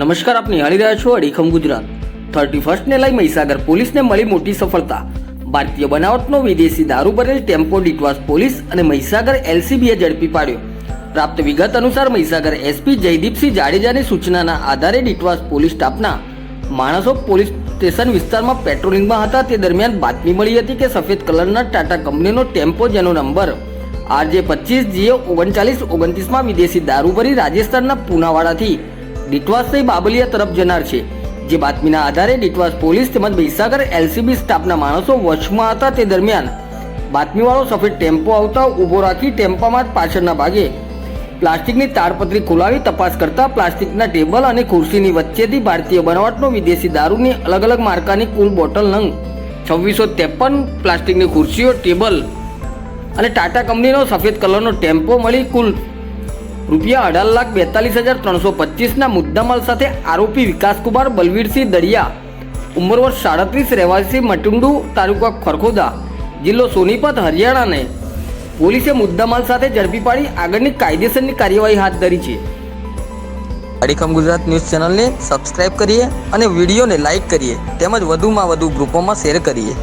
નમસ્કાર આપ નિહાળી રહ્યા છો અડીખમ ગુજરાત. થર્ટી ફર્સ્ટને લઈ મહીસાગર પોલીસને મળી મોટી સફળતા. ભારતીય બનાવટનો વિદેશી દારૂ ભરેલ ટેમ્પો ડીટવાસ પોલીસ અને મહીસાગર એલસીબીએ ઝડપી પાડ્યો. પ્રાપ્ત વિગત અનુસાર મહીસાગર એસપી જયદીપસિંહ જાડેજાની સૂચનાના આધારે ડીટવાસ પોલીસ સ્ટાફના માણસો પોલીસ સ્ટેશન વિસ્તારમાં પેટ્રોલિંગમાં હતા. તે દરમિયાન બાતમી મળી હતી કે સફેદ કલરના ટાટા કંપનીનો ટેમ્પો, જેનો નંબર આરજે પચીસ જીએ ઓગણચાલીસ ઓગણત્રીસમાં વિદેશી દારૂ ભરી રાજસ્થાનના પૂનાવાડાથી ડિટવાસ થઈ બાબલિયા તરફ જનાર છે. જે બાતમીના આધારે ડીટવાસ પોલીસ તેમજ મહીસાગર એલસીબી સ્ટાફના માણસો વશમાં હતા તે દરમિયાન બાતમીવાળો સફેદ ટેમ્પો આવતા ઊભો રાખી ટેમ્પામાં જ પાછળના ભાગે પ્લાસ્ટિકની તાડપત્રી ખોલાવી તપાસ કરતા પ્લાસ્ટિકના ટેબલ અને ખુરશીની વચ્ચેથી ભારતીય બનાવટનો વિદેશી દારૂની અલગ અલગ માર્કાની કુલ બોટલ નંગ છવ્વીસો ત્રેપન, પ્લાસ્ટિકની ખુરશીઓ, ટેબલ અને ટાટા કંપનીનો સફેદ કલરનો ટેમ્પો મળી કુલ રૂપિયા અઢાર લાખ બેતાલીસ હજાર ત્રણસો પચીસના મુદ્દામાલ સાથે આરોપી વિકાસકુમાર બલવીરસિંહ દરિયા. ઉંમર વર્ષ સાડત્રીસ, રહેવાસી મટુંડુ, તાલુકા ખરખોદા, જિલ્લો સોનીપત, હરિયાણાને. પોલીસે મુદ્દામાલ સાથે ઝડપી પાડી આગળની કાયદેસરની કાર્યવાહી હાથ ધરી છે. અડીખમ ગુજરાત ન્યૂઝ ચેનલને સબસ્ક્રાઇબ કરીએ અને વિડીયોને લાઇક કરીએ. તેમજ વધુમાં વધુ ગ્રુપોમાં શેર કરીએ.